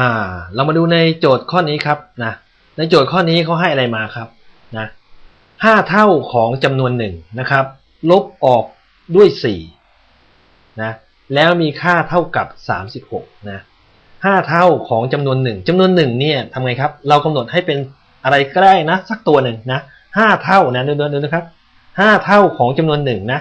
อ่า เรามาดูในโจทย์ข้อนี้ครับนะในโจทย์ข้อนี้เขาให้อะไรมาครับนะห้าเท่าของจำนวนหนึ่งนะครับ ลบออกด้วยสี่นะแล้วมีค่าเท่ากับสามสิบหกนะห้าเท่าของจำนวนหนึ่งจำนวนหนึ่งเนี่ยทำไงครับ เรากำหนดให้เป็นอะไรก็ได้นะ สักตัวหนึ่งนะห้าเท่านะดูดูนะครับห้าเท่าของจำนวนหนึ่งนะ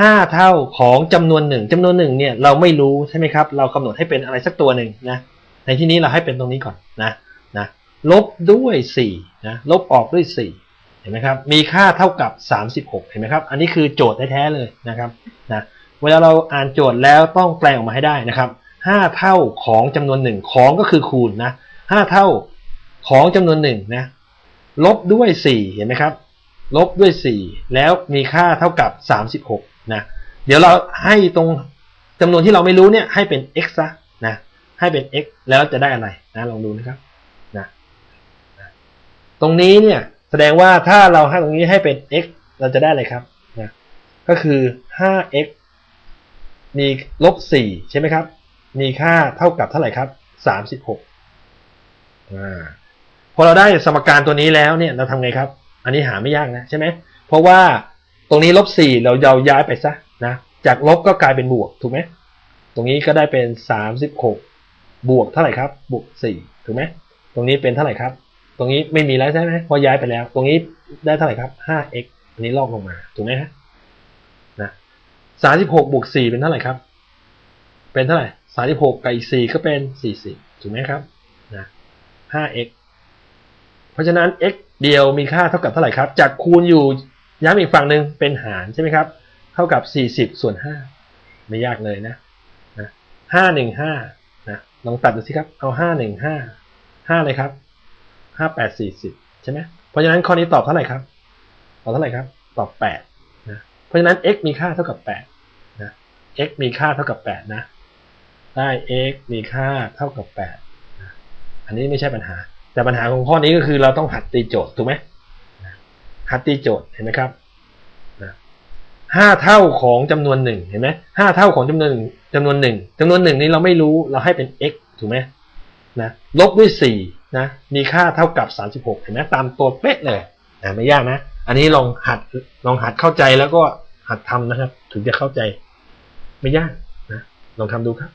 ห้าเท่าของจำนวนหนึ่งจำนวนหนึ่งเนี่ยเราไม่รู้ใช่ไหมครับ เรากำหนดให้เป็นอะไรสักตัวหนึ่งนะ ในที่นี้เราให้เป็นตรงนี้ก่อนนะนะลบด้วย4นะลบออกด้วย 4 เห็นไหมครับ มีค่าเท่ากับ 36 เห็นไหมครับ อันนี้คือโจทย์แท้ๆเลยนะครับนะเวลาเราอ่านโจทย์แล้วต้องแปลงออกมาให้ได้นะครับ 5 เท่าของจำนวนหนึ่งของก็คือคูณนะ5เท่าของจำนวนหนึ่งนะลบด้วย 4 เห็นไหมครับ ลบด้วย 4 แล้วมีค่าเท่ากับ 36 นะ เดี๋ยวเราให้ตรงจำนวนที่เราไม่รู้เนี่ยให้เป็น x ซะนะ ให้เป็น x แล้วจะได้อะไรนะลองดูนะครับนะตรงนี้เนี่ยแสดงว่าถ้าเราให้ตรงนี้ให้เป็น x เราจะได้อะไรครับนะก็คือ 5x มีลบ 4 ใช่ไหมครับ มีค่าเท่ากับเท่าไหร่ครับ 36อ่าพอเราได้สมการตัวนี้แล้วเนี่ยเราทำไงครับ อันนี้หาไม่ยากนะใช่ไหมเพราะว่าตรงนี้ลบ 4 เราเราย้ายไปซะนะจากลบก็กลายเป็นบวกถูกไหมตรงนี้ก็ได้เป็น 36 บวกเท่าไหร่ครับ บวกสี่ถูกไหมตรงนี้เป็นเท่าไหร่ครับ ตรงนี้ไม่มีแล้วใช่ไหมพราะย้ายไปแล้ว ตรงนี้ได้เท่าไหร่ครับ 5x อันนี้ลอกลงมาถูกไหมฮะนะสามสิบหกบวกสี่เป็นเท่าไหร่ครับ เป็นเท่าไหร่สามสิบหกกับอีกสี่ก็เป็นสี่สิบถูกไหมครับนะ 5x เพราะฉะนั้น x เดียวมีค่าเท่ากับเท่าไหร่ครับ จากคูณอยู่ย้ำอีกฝั่งหนึ่งเป็นหารใช่ไหมครับ เท่ากับสี่สิบส่วนห้าไม่ยากเลยนะนะห้าหนึ่งห้า ลองตัดดูสิครับ เอาห้าหนึ่งห้าห้าเลยครับห้าแปดสี่สิบใช่ไหมเพราะฉะนั้นข้อนี้ตอบเท่าไหร่ครับ ตอบเท่าไหร่ครับ ตอบแปดนะ เพราะฉะนั้น x มีค่าเท่ากับแปดนะ x มีค่าเท่ากับแปดนะ ได้ x มีค่าเท่ากับแปดนะอันนี้ไม่ใช่ปัญหา แต่ปัญหาของข้อนี้ก็คือเราต้องหัดตีโจทย์ถูกไหมหัดตีโจทย์เห็นไหมครับ ห้าเท่าของจำนวนหนึ่งเห็นไหมห้าเท่าของจำนวนหนึ่งจำนวนหนึ่งจำนวนหนึ่งนี้เราไม่รู้เราให้เป็น x ถูกไหมนะลบด้วยสี่นะมีค่าเท่ากับสามสิบหกเห็นไหมตามตัวเป๊ะเลยนะไม่ยากนะ อันนี้ลองหัดลองหัดเข้าใจแล้วก็หัดทำนะครับ ถึงจะเข้าใจ ไม่ยากนะลองทำดูครับ